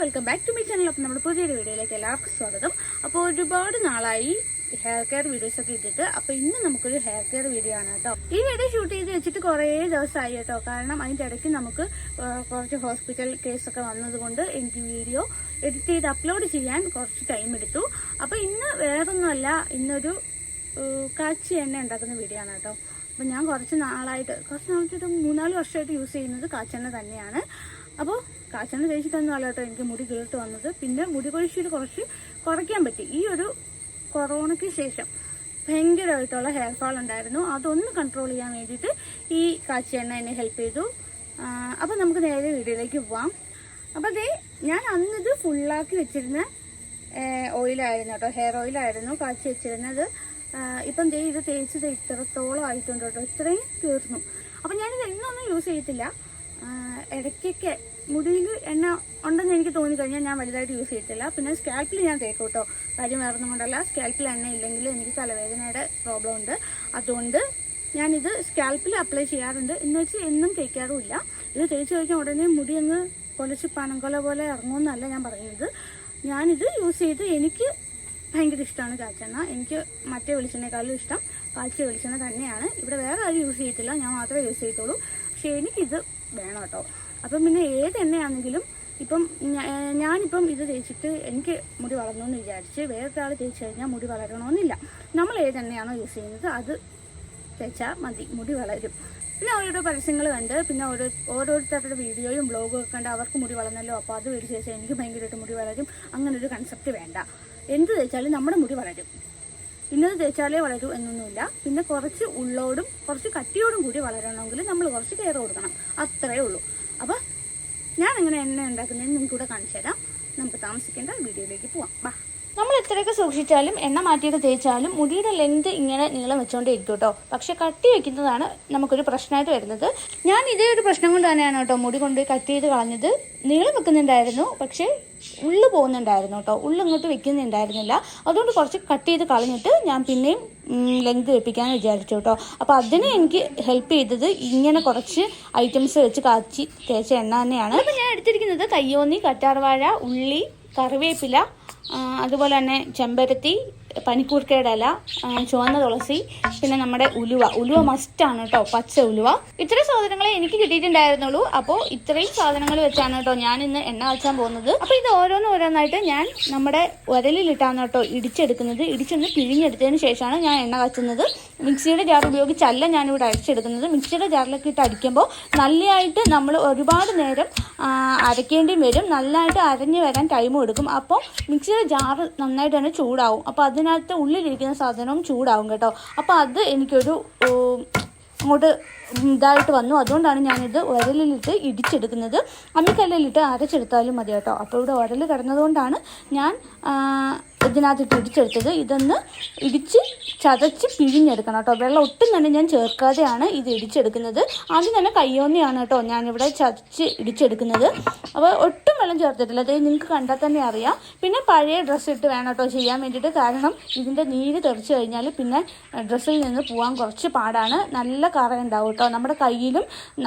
Welcome back to my channel അപ്പം നമ്മുടെ പുതിയൊരു വീഡിയോയിലേക്ക് എല്ലാവർക്കും സ്വാഗതം. അപ്പോൾ ഒരുപാട് നാളായി ഹെയർ കെയർ വീഡിയോസ് ഒക്കെ ഇട്ടിട്ട്. അപ്പോൾ ഇന്ന് നമുക്കൊരു ഹെയർ കെയർ വീഡിയോ ആണ് കേട്ടോ. ഈ വീഡിയോ ഷൂട്ട് ചെയ്ത് വെച്ചിട്ട് കുറേ ദിവസമായി കേട്ടോ. കാരണം അതിന്റെ ഇടയ്ക്ക് നമുക്ക് കുറച്ച് ഹോസ്പിറ്റൽ കേസൊക്കെ വന്നതുകൊണ്ട് എനിക്ക് വീഡിയോ എഡിറ്റ് ചെയ്ത് അപ്ലോഡ് ചെയ്യാൻ കുറച്ച് ടൈം എടുത്തു. അപ്പോൾ ഇന്ന് വേറൊന്നുമല്ല ഇന്നൊരു കാച്ചി എണ്ണ ഉണ്ടാക്കുന്ന വീഡിയോ ആണ് കേട്ടോ. അപ്പം ഞാൻ കുറച്ച് നാളായിട്ട് കുറച്ച് നാളായിട്ട് മൂന്നാൽ വർഷമായിട്ട് യൂസ് ചെയ്യുന്നത് കാച്ചെണ്ണ തന്നെയാണ്. അപ്പോൾ കാച്ചെണ്ണ ചേച്ചി തന്നെ കേട്ടോ എനിക്ക് മുടി കീർത്ത് വന്നത്. പിന്നെ മുടി കൊഴിച്ചിൽ കുറച്ച് കുറയ്ക്കാൻ പറ്റി. ഈ ഒരു കൊറോണയ്ക്ക് ശേഷം ഭയങ്കരമായിട്ടുള്ള ഹെയർ ഫാൾ ഉണ്ടായിരുന്നു. അതൊന്ന് കൺട്രോൾ ചെയ്യാൻ വേണ്ടിയിട്ട് ഈ കാച്ചെണ്ണ എന്നെ ഹെൽപ്പ് ചെയ്തു. അപ്പോൾ നമുക്ക് നേരെ വീഡിയോയിലേക്ക് പോവാം. അപ്പോൾ അതേ ഞാൻ അന്നിത് ഫുള്ളാക്കി വെച്ചിരുന്ന ഓയിലായിരുന്നു കേട്ടോ. ഹെയർ ഓയിലായിരുന്നു കാച്ചി വെച്ചിരുന്നത്. ഇപ്പം ദേ ഇത് തേച്ചത് ഇത്രത്തോളം ആയിട്ടുണ്ട് കേട്ടോ. ഇത്രയും തീർന്നു. അപ്പം ഞാനിത് എന്നൊന്നും യൂസ് ചെയ്യത്തില്ല ഇടയ്ക്കൊക്കെ മുടിയിൽ എണ്ണ ഉണ്ടെന്ന് എനിക്ക് തോന്നിക്കഴിഞ്ഞാൽ ഞാൻ വലുതായിട്ട് യൂസ് ചെയ്തിട്ടില്ല പിന്നെ സ്കാൽപ്പിൽ ഞാൻ തേക്കും കേട്ടോ. കാര്യം വേറൊന്നുകൊണ്ടല്ല കൊണ്ടല്ല. സ്കാൽപ്പിൽ എണ്ണ ഇല്ലെങ്കിൽ എനിക്ക് തലവേദനയുടെ പ്രോബ്ലം ഉണ്ട്. അതുകൊണ്ട് ഞാനിത് സ്കാൽപ്പിൽ അപ്ലൈ ചെയ്യാറുണ്ട്. എന്ന് വെച്ച് എന്നും തേക്കാറുമില്ല. ഇത് തേച്ച് കഴിഞ്ഞാൽ ഉടനെ മുടി അങ്ങ് കൊലച്ച് പനംകൊല പോലെ ഇറങ്ങുമെന്നല്ല ഞാൻ പറയുന്നത്. ഞാനിത് യൂസ് ചെയ്ത് എനിക്ക് ഭയങ്കര ഇഷ്ടമാണ് കാച്ചെണ്ണ. എനിക്ക് മറ്റേ വെളിച്ചെണ്ണേക്കാളും ഇഷ്ടം കാച്ചിയ വെളിച്ചെണ്ണ തന്നെയാണ്. ഇവിടെ വേറെ ആരും യൂസ് ചെയ്യത്തില്ല. ഞാൻ മാത്രമേ യൂസ് ചെയ്യത്തുള്ളൂ. പക്ഷേ എനിക്കിത് വേണം കേട്ടോ അപ്പം പിന്നെ ഏത് എണ്ണയാണെങ്കിലും ഇപ്പം ഞാനിപ്പം ഇത് തേച്ചിട്ട് എനിക്ക് മുടി വളർന്നു എന്ന് വിചാരിച്ച് വേറൊരാൾ തേച്ച് കഴിഞ്ഞാൽ മുടി വളരണമെന്നില്ല നമ്മൾ ഏത് എണ്ണയാണോ യൂസ് ചെയ്യുന്നത് അത് തേച്ചാൽ മതി മുടി വളരും. പിന്നെ ഓരോരോ പരസ്യങ്ങൾ കണ്ട് പിന്നെ ഓരോ ഓരോരുത്തരുടെ വീഡിയോയും ബ്ലോഗും ഒക്കെ കണ്ട് അവർക്ക് മുടി വളർന്നല്ലോ അപ്പോൾ അത് മേടിച്ച് തേച്ചാൽ എനിക്ക് ഭയങ്കരമായിട്ട് മുടി വളരും. അങ്ങനെ ഒരു കൺസെപ്റ്റ് വേണ്ട. എന്ത് തേച്ചാലും നമ്മുടെ മുടി വളരും. ഇന്നത് തേച്ചാലേ വളരൂ എന്നൊന്നുമില്ല. പിന്നെ കുറച്ച് ഉള്ളോടും കുറച്ച് കട്ടിയോടും കൂടി വളരണമെങ്കിൽ നമ്മൾ കുറച്ച് കെയർ കൊടുക്കണം. അത്രയേ ഉള്ളൂ. അപ്പോൾ ഞാൻ എങ്ങനെ എണ്ണ ഉണ്ടാക്കുന്നതെന്ന് നിങ്ങൾക്കൂടെ കാണിച്ചു തരാം നമുക്ക് താമസിക്കേണ്ട വീഡിയോയിലേക്ക് പോവാം. ബാ. നമ്മൾ എത്രയൊക്കെ സൂക്ഷിച്ചാലും എണ്ണ മാറ്റിയിട്ട് തേച്ചാലും മുടിയുടെ ലെങ്ത് ഇങ്ങനെ നീളം വെച്ചോണ്ടേ ഇരിക്കും കേട്ടോ. പക്ഷെ കട്ടി വെക്കുന്നതാണ് നമുക്കൊരു പ്രശ്നമായിട്ട് വരുന്നത്. ഞാൻ ഇതേ ഒരു പ്രശ്നം കൊണ്ട് തന്നെയാണ് കേട്ടോ മുടി കൊണ്ട് കട്ട് ചെയ്ത് കളഞ്ഞത്. നീളം വെക്കുന്നുണ്ടായിരുന്നു പക്ഷേ ഉള്ളു പോകുന്നുണ്ടായിരുന്നു കേട്ടോ. ഉള്ളു ഇങ്ങോട്ട് വെക്കുന്നുണ്ടായിരുന്നില്ല. അതുകൊണ്ട് കുറച്ച് കട്ട് ചെയ്ത് കളഞ്ഞിട്ട് ഞാൻ പിന്നെയും ലെങ്ത് വെപ്പിക്കാൻ വിചാരിച്ചു കേട്ടോ. അപ്പോൾ അതിന് എനിക്ക് ഹെൽപ്പ് ചെയ്തത് ഇങ്ങനെ കുറച്ച് ഐറ്റംസ് വെച്ച് കാച്ചി തേച്ച എണ്ണ തന്നെയാണ്. അപ്പോൾ ഞാൻ എടുത്തിരിക്കുന്നത് കയ്യോന്നി കറ്റാർവാഴ ഉള്ളി കറിവേപ്പില അതുപോലെ തന്നെ ചെമ്പരത്തി പനിക്കൂർക്കയുടെ ഇല ചുവന്ന തുളസി പിന്നെ നമ്മുടെ ഉലുവ. ഉലുവ മസ്റ്റാണ് കേട്ടോ പച്ച ഉലുവ. ഇത്രയും സാധനങ്ങളെ എനിക്ക് കിട്ടിയിട്ടുണ്ടായിരുന്നുള്ളൂ. അപ്പോൾ ഇത്രയും സാധനങ്ങൾ വെച്ചാണ് കേട്ടോ ഞാൻ ഇന്ന് എണ്ണ വെച്ചാൻ പോകുന്നത്. അപ്പോൾ ഇത് ഓരോന്ന് ഓരോന്നായിട്ട് ഞാൻ നമ്മുടെ ഉരലിലിട്ടാണ് കേട്ടോ ഇടിച്ചെടുക്കുന്നത്. ഇടിച്ചൊന്ന് പിഴിഞ്ഞെടുത്തതിന് ശേഷമാണ് ഞാൻ എണ്ണ കച്ചുന്നത്. മിക്സിയുടെ ജാർ ഉപയോഗിച്ചല്ല ഞാനിവിടെ അടിച്ചെടുക്കുന്നത്. മിക്സിയുടെ ജാറിലൊക്കെ ഇട്ട് അടിക്കുമ്പോൾ നല്ലതായിട്ട് നമ്മൾ ഒരുപാട് നേരം അരയ്ക്കേണ്ടിയും വരും. നല്ലതായിട്ട് അരഞ്ഞു വരാൻ ടൈം എടുക്കും. അപ്പോൾ മിക്സിയുടെ ജാറ് നന്നായിട്ട് തന്നെ ചൂടാവും. അപ്പോൾ അതിനകത്ത് ഉള്ളിലിരിക്കുന്ന സാധനവും ചൂടാവും കേട്ടോ. അപ്പോൾ അത് എനിക്കൊരു അങ്ങോട്ട് ഇതായിട്ട് വന്നു. അതുകൊണ്ടാണ് ഞാനിത് ഉരലിലിട്ട് ഇടിച്ചെടുക്കുന്നത്. അമ്മിക്കല്ലിലിട്ട് അരച്ചെടുത്താലും മതി കേട്ടോ. അപ്പോൾ ഇവിടെ ഉരൽ കിടന്നതുകൊണ്ടാണ് ഞാൻ ഇതിനകത്തിട്ട് ഇടിച്ചെടുത്തത്. ഇതൊന്ന് ഇടിച്ച് ചതച്ച് പിഴിഞ്ഞെടുക്കണം കേട്ടോ. വെള്ളം ഒട്ടും തന്നെ ഞാൻ ചേർക്കാതെയാണ് ഇത് ഇടിച്ചെടുക്കുന്നത്. ആദ്യം തന്നെ കയ്യോന്നിയാണ് കേട്ടോ ഞാനിവിടെ ചതച്ച് ഇടിച്ചെടുക്കുന്നത്. അപ്പോൾ ഒട്ടും വെള്ളം ചേർത്തിട്ടില്ല. അത് നിങ്ങൾക്ക് കണ്ടാൽ തന്നെ അറിയാം. പിന്നെ പഴയ ഡ്രസ്സ് ഇട്ട് വേണം കേട്ടോ ചെയ്യാൻ വേണ്ടിയിട്ട്. കാരണം ഇതിന്റെ നീര് തെറിച്ച് കഴിഞ്ഞാൽ പിന്നെ ഡ്രസ്സിൽ നിന്ന് പോകാൻ കുറച്ച് പാടാണ്. നല്ല കറ ഉണ്ടാവും കേട്ടോ. നമ്മുടെ കയ്യിലും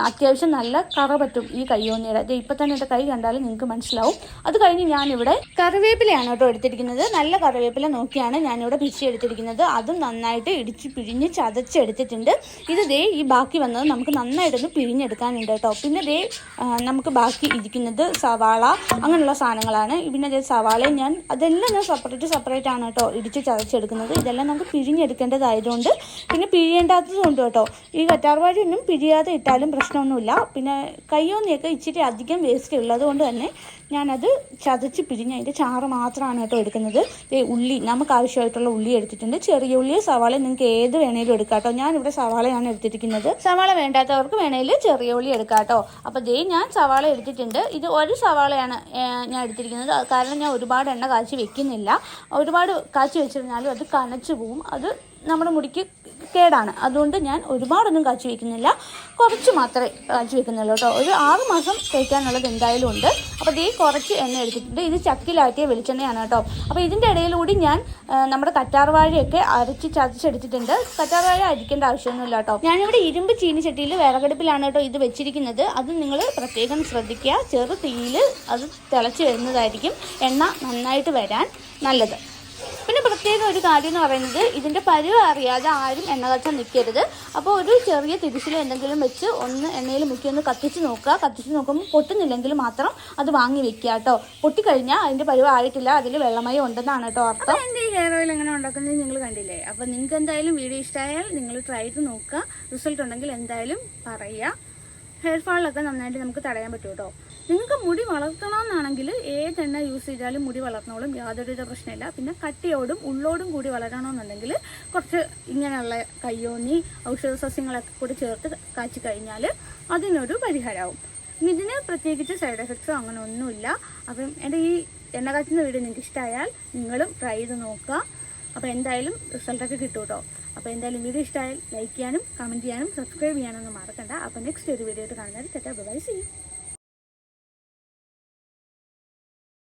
അത്യാവശ്യം നല്ല കറ പറ്റും ഈ കയ്യോന്നിയുടെ. അതായത് ഇപ്പം തന്നെ എന്റെ കൈ കണ്ടാലും നിങ്ങൾക്ക് മനസ്സിലാവും. അത് കഴിഞ്ഞ് ഞാനിവിടെ കറിവേപ്പിലയാണ് കേട്ടോ എടുത്തിരിക്കുന്നത്. നല്ല കറിവേപ്പില നോക്കിയാണ് ഞാനിവിടെ പിച്ചി എടുത്തിരിക്കുന്നത്. അതും നന്നായിട്ട് ഇടിച്ച് പിഴിഞ്ഞ് ചതച്ചെടുത്തിട്ടുണ്ട്. ഇത് ദേ ഈ ബാക്കി വന്നത് നമുക്ക് നന്നായിട്ടൊന്ന് പിഴിഞ്ഞെടുക്കാനുണ്ട് കേട്ടോ. പിന്നെ ദേ നമുക്ക് ബാക്കി ഇരിക്കുന്നത് സവാള അങ്ങനെയുള്ള സാധനങ്ങളാണ്. പിന്നെ അതേ സവാളയും ഞാൻ അതെല്ലാം ഞാൻ സെപ്പറേറ്റ് സെപ്പറേറ്റ് ആണ് കേട്ടോ ഇടിച്ച് ചതച്ചെടുക്കുന്നത്. ഇതെല്ലാം നമുക്ക് പിഴിഞ്ഞെടുക്കേണ്ടതായതുകൊണ്ട് പിന്നെ പിഴിയേണ്ടാത്തതുകൊണ്ട് കേട്ടോ. ഈ കറ്റാർവാഴയൊന്നും പിഴിയാതെ ഇട്ടാലും പ്രശ്നമൊന്നുമില്ല. പിന്നെ കയ്യോന്നിയൊക്കെ ഇച്ചിരി അധികം വേസ്റ്റ് ഉള്ളത് കൊണ്ട് തന്നെ ഞാനത് ചതച്ച് പിഴിഞ്ഞ് അതിന്റെ ചാറ് മാത്രമാണ് കേട്ടോ എടുക്കുന്നത്. ഉള്ളി നമുക്ക് ആവശ്യമായിട്ടുള്ള ഉള്ളി എടുത്തിട്ടുണ്ട്. ചെറിയ ഉള്ളി സവാള നിങ്ങൾക്ക് ഏത് വേണേലും എടുക്കാം കേട്ടോ. ഞാനിവിടെ സവാളയാണ് എടുത്തിരിക്കുന്നത്. സവാള വേണ്ടാത്തവർക്ക് വേണേൽ ചെറിയ ഉള്ളി എടുക്കാം കേട്ടോ. അപ്പോൾ ദേ ഞാൻ സവാള എടുത്തിട്ടുണ്ട്. ഇത് ഒരു സവാളയാണ് ഞാൻ എടുത്തിരിക്കുന്നത്. കാരണം ഞാൻ ഒരുപാട് എണ്ണ കാച്ചി വെക്കുന്നില്ല. ഒരുപാട് കാച്ചി വെച്ചിരുന്നാലും അത് കനച്ചു പോവും. അത് നമ്മുടെ മുടിക്ക് കേടാണ്. അതുകൊണ്ട് ഞാൻ ഒരുപാടൊന്നും കാച്ചി വയ്ക്കുന്നില്ല. കുറച്ച് മാത്രമേ കാച്ചി വയ്ക്കുന്നുള്ളൂ കേട്ടോ. ഒരു ആറ് മാസം തേക്കാനുള്ളത് എന്തായാലും ഉണ്ട്. അപ്പോൾ ഈ കുറച്ച് എണ്ണ എടുത്തിട്ടുണ്ട്. ഇത് ചക്കിലാട്ടിയ വെളിച്ചെണ്ണയാണ് കേട്ടോ. അപ്പോൾ ഇതിന്റെ ഇടയിലൂടി ഞാൻ നമ്മുടെ കറ്റാർവാഴയൊക്കെ അരച്ച് ചതച്ചെടുത്തിട്ടുണ്ട്. കറ്റാർവാഴ അരിക്കേണ്ട ആവശ്യമൊന്നുമില്ല കേട്ടോ. ഞാനിവിടെ ഇരുമ്പ് ചീനിച്ചട്ടിയിൽ വിറകടുപ്പിലാണ് കേട്ടോ ഇത് വെച്ചിരിക്കുന്നത്. അത് നിങ്ങൾ പ്രത്യേകം ശ്രദ്ധിക്കുക. ചെറു തീയിൽ അത് തിളച്ച് വരുന്നതായിരിക്കും. എണ്ണ നന്നായിട്ട് വരാൻ നല്ലത്. പിന്നെ പ്രത്യേക ഒരു കാര്യം എന്ന് പറയുന്നത് ഇതിന്റെ പരുവ അറിയാതെ ആരും എണ്ണ കച്ചാൻ നിൽക്കരുത്. അപ്പോൾ ഒരു ചെറിയ തിരിച്ചിൽ എന്തെങ്കിലും വെച്ച് ഒന്ന് എണ്ണയിൽ മുക്കി ഒന്ന് കത്തിച്ച് നോക്കുക. കത്തിച്ച് നോക്കുമ്പോൾ പൊട്ടുന്നില്ലെങ്കിൽ മാത്രം അത് വാങ്ങി വെക്കുക കേട്ടോ. പൊട്ടിക്കഴിഞ്ഞാൽ അതിന്റെ പരുവ ആയിട്ടില്ല. അതിൽ വെള്ളമയം ഉണ്ടെന്നാണ് കേട്ടോ അർത്ഥം. എന്റെ ഹെയർ ഓയിൽ എങ്ങനെ ഉണ്ടാക്കുന്നത് നിങ്ങൾ കണ്ടില്ലേ? അപ്പോൾ നിങ്ങൾക്ക് എന്തായാലും വീഡിയോ ഇഷ്ടമായാൽ നിങ്ങൾ ട്രൈ ചെയ്ത് നോക്കുക. റിസൾട്ട് ഉണ്ടെങ്കിൽ എന്തായാലും പറയുക. ഹെയർ ഫാളിലൊക്കെ നന്നായിട്ട് നമുക്ക് തടയാൻ പറ്റും കേട്ടോ നിങ്ങൾക്ക് മുടി വളർത്തണമെന്നാണെങ്കിൽ ഏതെണ്ണ യൂസ് ചെയ്താലും മുടി വളർന്നോളും യാതൊരുവിധ പ്രശ്നമില്ല. പിന്നെ കട്ടിയോടും ഉള്ളോടും കൂടി വളരണമെന്നുണ്ടെങ്കിൽ കുറച്ച് ഇങ്ങനെയുള്ള കയ്യോന്നി ഔഷധ സസ്യങ്ങളൊക്കെ കൂടി ചേർത്ത് കാച്ചി കഴിഞ്ഞാൽ അതിനൊരു പരിഹാരമാവും ഇതിന് പ്രത്യേകിച്ച് സൈഡ് എഫക്ട്സോ അങ്ങനെ ഒന്നുമില്ല. അപ്പം എന്റെ ഈ എണ്ണ കാച്ചുന്ന വീഡിയോ നിങ്ങൾക്ക് ഇഷ്ടമായാൽ നിങ്ങളും ട്രൈ ചെയ്ത് നോക്കുക. അപ്പോൾ എന്തായാലും റിസൾട്ടൊക്കെ കിട്ടും കേട്ടോ അപ്പോൾ എന്തായാലും വീഡിയോ ഇഷ്ടമായാൽ ലൈക്ക് ചെയ്യാനും കമന്റ് ചെയ്യാനും സബ്സ്ക്രൈബ് ചെയ്യാനൊന്നും മറക്കണ്ട. അപ്പോൾ നെക്സ്റ്റ് ഒരു വീഡിയോ ആയിട്ട് കാണുന്നത് തെറ്റാ ബൈ സി